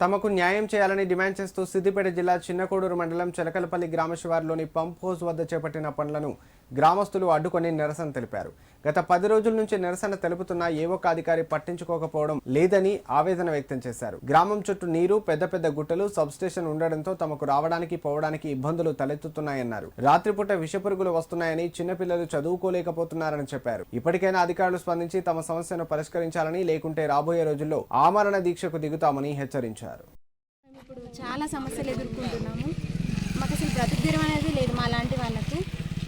తమకు న్యాయం చేయాలని డిమాండ్ చేస్తూ సిద్దిపేట జిల్లా చిన్నకోడూరు మండలం చెలకలపల్లి గ్రామ శివారులోని పంప్ హౌస్ వద్ద చేపట్టిన పనులను గ్రామస్తులు అడ్డుకొని నిరసన తెలిపారు. గత పది రోజుల నుంచి నిరసన తెలుపుతున్న ఏ ఒక్క అధికారి పట్టించుకోకపోవడం లేదని ఆవేదన వ్యక్తం చేశారు. గ్రామం చుట్టూ నీరు పెద్ద పెద్ద గుట్టలు సబ్స్టేషన్ ఉండడంతో తమకు రావడానికి పోవడానికి ఇబ్బందులు తలెత్తుతున్నాయన్నారు. రాత్రిపూట విషపురుగులు వస్తున్నాయని చిన్నపిల్లలు చదువుకోలేకపోతున్నారని చెప్పారు. ఇప్పటికైనా అధికారులు స్పందించి తమ సమస్యను పరిష్కరించాలని లేకుంటే రాబోయే రోజుల్లో ఆమరణ దీక్షకు దిగుతామని హెచ్చరించారు. ఇప్పుడు చాలా సమస్యలు ఎదుర్కొంటున్నాము. మాకు అసలు అనేది లేదు. మా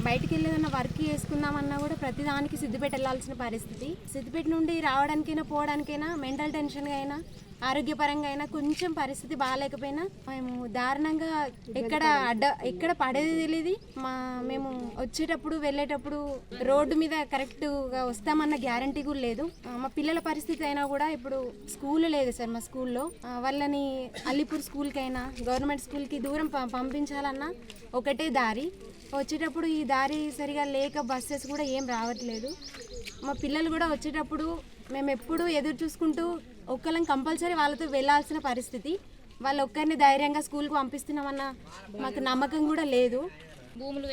బయటికి వెళ్ళి వర్క్ చేసుకుందామన్నా కూడా ప్రతిదానికి సిద్దిపేట వెళ్ళాల్సిన పరిస్థితి. సిద్దిపేట నుండి రావడానికైనా పోవడానికైనా మెంటల్ టెన్షన్గా అయినా ఆరోగ్యపరంగా అయినా కొంచెం పరిస్థితి బాగాలేకపోయినా మేము దారుణంగా ఎక్కడ అడ్డ ఎక్కడ పడేది తెలియదు మా మేము వచ్చేటప్పుడు వెళ్ళేటప్పుడు రోడ్డు మీద కరెక్ట్గా వస్తామన్న గ్యారంటీ కూడా లేదు. మా పిల్లల పరిస్థితి అయినా కూడా ఇప్పుడు స్కూల్ లేదు సార్ మా స్కూల్లో. వాళ్ళని అల్లిపూర్ స్కూల్కి అయినా గవర్నమెంట్ స్కూల్కి దూరం పంపించాలన్నా ఒకటే దారి. వచ్చేటప్పుడు ఈ దారి సరిగా లేక బస్సెస్ కూడా ఏం రావట్లేదు. మా పిల్లలు కూడా వచ్చేటప్పుడు మేము ఎప్పుడు ఎదురు చూసుకుంటూ ఒక్కళ్ళని కంపల్సరీ వాళ్ళతో వెళ్ళాల్సిన పరిస్థితి. వాళ్ళు ఒక్కరిని ధైర్యంగా స్కూల్కి పంపిస్తున్నామన్న మాకు నమ్మకం కూడా లేదు. భూములు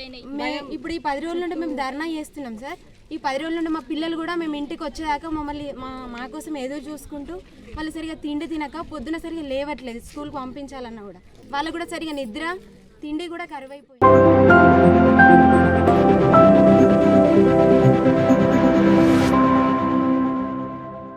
ఇప్పుడు ఈ పది రోజుల నుండి మేము ధర్నా చేస్తున్నాం సార్. ఈ పది రోజుల నుండి మా పిల్లలు కూడా మేము ఇంటికి వచ్చేదాకా మమ్మల్ని మా మా కోసం ఎదురు చూసుకుంటూ వాళ్ళు సరిగా తిండి తినక పొద్దున సరిగా లేవట్లేదు స్కూల్కి పంపించాలన్నా కూడా. వాళ్ళు కూడా సరిగా నిద్ర తిండి కూడా కరువైపోయింది.